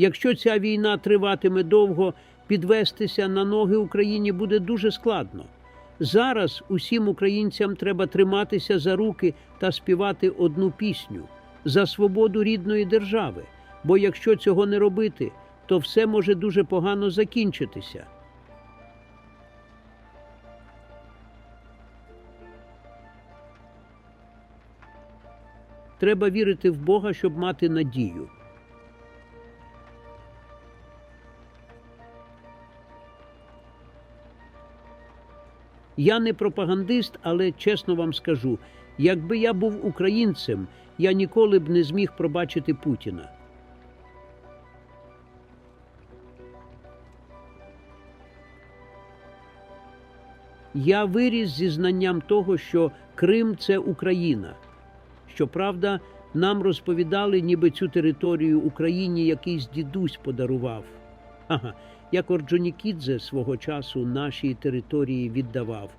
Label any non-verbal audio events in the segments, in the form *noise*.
Якщо ця війна триватиме довго, підвестися на ноги Україні буде дуже складно. Зараз усім українцям треба триматися за руки та співати одну пісню за свободу рідної держави. Бо якщо цього не робити, то все може дуже погано закінчитися. Треба вірити в Бога, щоб мати надію. Я не пропагандист, але чесно вам скажу, якби я був українцем, я ніколи б не зміг пробачити Путіна. Я виріс зі знанням того, що Крим це Україна. Щоправда, нам розповідали, ніби цю територію Україні якийсь дідусь подарував. *laughs* Як Орджонікідзе свого часу нашій території віддавав.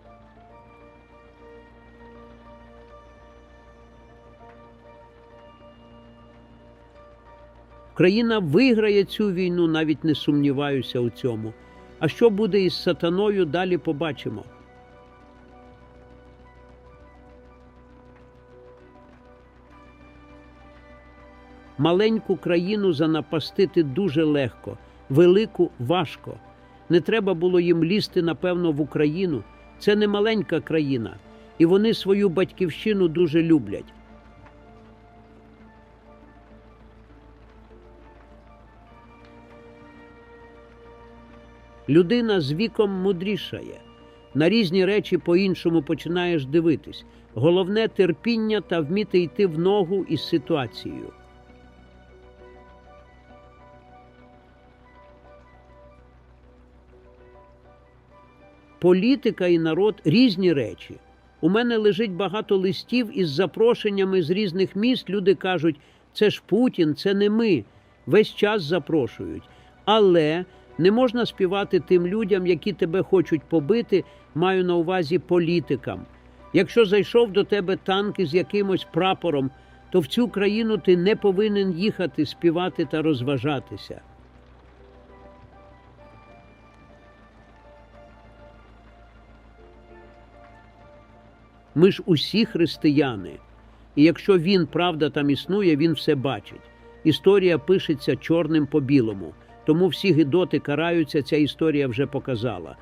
Україна виграє цю війну, навіть не сумніваюся у цьому. А що буде із сатаною, далі побачимо. Маленьку країну занапастити дуже легко, велику важко. Не треба було їм лізти, напевно, в Україну. Це не маленька країна, і вони свою батьківщину дуже люблять. Людина з віком мудрішає. На різні речі по-іншому починаєш дивитись. Головне терпіння та вміти йти в ногу із ситуацією. Політика і народ різні речі. У мене лежить багато листів із запрошеннями з різних міст. Люди кажуть, це ж Путін, це не ми. Весь час запрошують. Але не можна співати тим людям, які тебе хочуть побити, маю на увазі політикам. Якщо зайшов до тебе танк із якимось прапором, то в цю країну ти не повинен їхати співати та розважатися. Ми ж усі християни. І якщо він, правда, там існує, він все бачить. Історія пишеться чорним по білому. Тому всі гидоти караються, ця історія вже показала.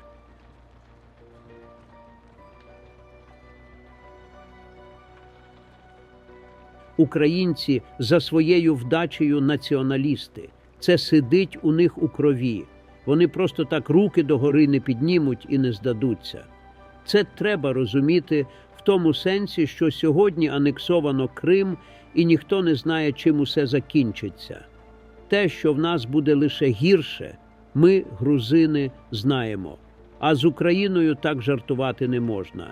Українці за своєю вдачею націоналісти. Це сидить у них у крові. Вони просто так руки догори не піднімуть і не здадуться. Це треба розуміти в тому сенсі, що сьогодні анексовано Крим, і ніхто не знає, чим усе закінчиться. Те, що в нас буде лише гірше, ми, грузини, знаємо. А з Україною так жартувати не можна.